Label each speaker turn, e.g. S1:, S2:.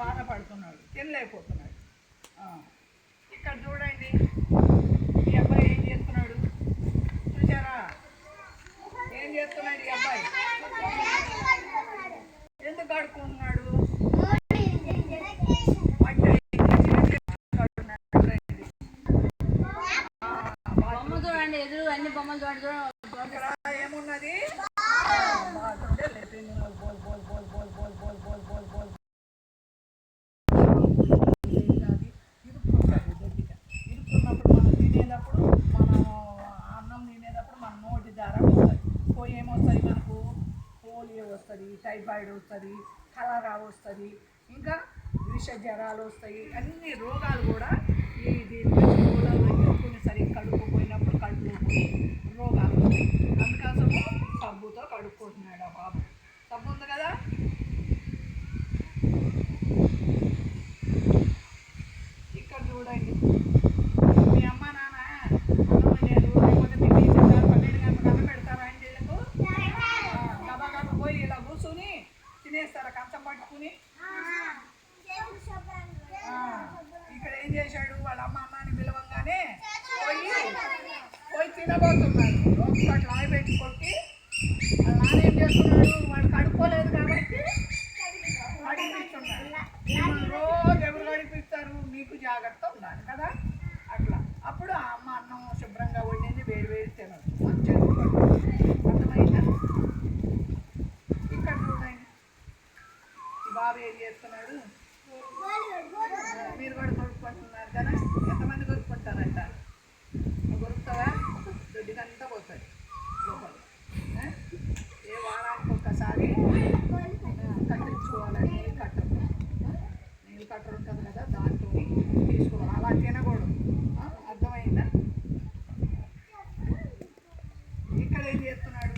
S1: బాధపడుతున్నాడు తినలేకపోతున్నాడు ఇక్కడ చూడండి ఈ అబ్బాయి ఏం చేస్తున్నాడు? చూసారా ఏం చేస్తున్నాడు ఈ అబ్బాయి?
S2: చూడండి ఎదురు అన్ని బొమ్మలు చూడండి
S1: ఏమున్నది? మనకు వస్తుంది టైఫాయిడ్ వస్తుంది కలరా వస్తుంది ఇంకా విష జ్వరాలు వస్తాయి అన్ని రోగాలు కూడా రోగాలు వస్తాయి అందుకోసము సబ్బుతో కడుక్కుంటున్నాడు ఆ బాబు. సబ్బు ఉంది కదా? ఇక్కడ చూడండి. మీ అమ్మ నాన్న అన్నం లేకపోతే మీ టీచర్ గారు పన్నెండు గంటలకు అన్నం పెడతారా అండి వీళ్ళకు? గబా గబా పోయి ఇలా కూర్చుని తినేస్తారా? కంచం పట్టుకుని? ఇక్కడ ఏం చేశాడు వాళ్ళ అమ్మ అన్నాన్ని పిలవంగానే పోయి పోయి తినబోతున్నాడు ఒకటి లాయ పెట్టి కొట్టి వాళ్ళ ఏం చేస్తున్నాడు? వాడు కడుక్కోలేదు కాబట్టి అడిగిస్తున్నాడు రోజు ఎవరు కడిపిస్తారు? మీకు జాగ్రత్త ఉండాలి కదా? అట్లా. అప్పుడు ఆ అమ్మ అన్నం శుభ్రంగా వండింది వేరు వేడి తినదు. మంచిగా అర్థమైందా? ఇక్కడ చూడండి. బాబు ఏం చేస్తున్నాడు? మీరు కూడా కొడుకుంటున్నారు కదా? వేడి చేస్తున్నాడు